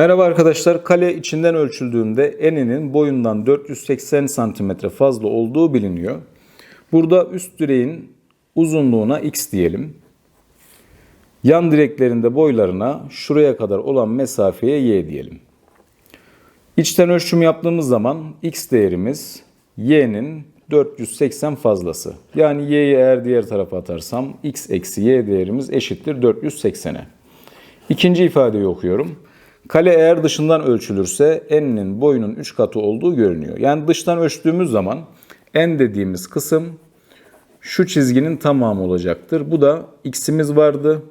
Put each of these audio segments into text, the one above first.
Merhaba arkadaşlar. Kale içinden ölçüldüğünde eninin boyundan 480 cm fazla olduğu biliniyor. Burada üst direğin uzunluğuna x diyelim. Yan direklerinde boylarına şuraya kadar olan mesafeye y diyelim. İçten ölçüm yaptığımız zaman x değerimiz y'nin 480 fazlası. Yani y'yi eğer diğer tarafa atarsam x eksi y değerimiz eşittir 480'e. İkinci ifadeyi okuyorum. Kale eğer dışından ölçülürse n'nin boyunun 3 katı olduğu görünüyor. Yani dıştan ölçtüğümüz zaman n dediğimiz kısım şu çizginin tamamı olacaktır. Bu da x'imiz vardı.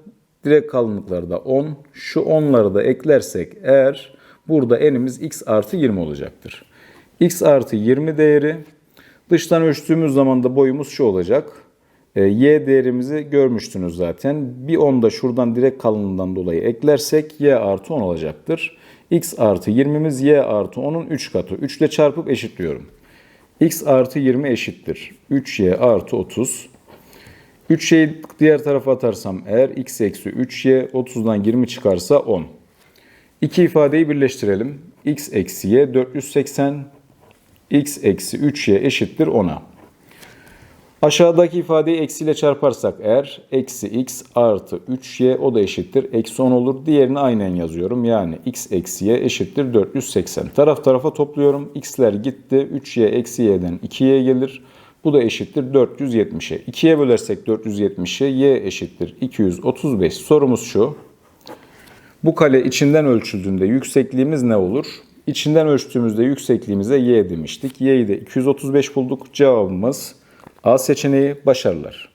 Direkt kalınlıkları da 10. Şu 10'ları da eklersek eğer burada n'imiz x artı 20 olacaktır. x artı 20 değeri dıştan ölçtüğümüz zaman da boyumuz şu olacak. E, y değerimizi görmüştünüz zaten. Bir 10 da şuradan direkt kalınlığından dolayı eklersek y artı 10 olacaktır. x artı 20'miz y artı 10'un 3 katı. 3 ile çarpıp eşitliyorum. x artı 20 eşittir. 3y artı 30. 3y'yi diğer tarafa atarsam eğer x eksi 3y 30'dan 20 çıkarsa 10. İki ifadeyi birleştirelim. x eksi y 480 x eksi 3y eşittir 10'a. Aşağıdaki ifadeyi eksiyle çarparsak eğer eksi x artı 3y o da eşittir. Eksi 10 olur. Diğerini aynen yazıyorum. Yani x eksi y eşittir 480. Taraf tarafa topluyorum. x'ler gitti. 3y eksi y'den 2y gelir. Bu da eşittir 470'e. 2'ye bölersek 470'e y eşittir 235. Sorumuz şu. Bu kale içinden ölçüldüğünde yüksekliğimiz ne olur? İçinden ölçtüğümüzde yüksekliğimize y demiştik. y'yi de 235 bulduk. Cevabımız A seçeneği başarılar.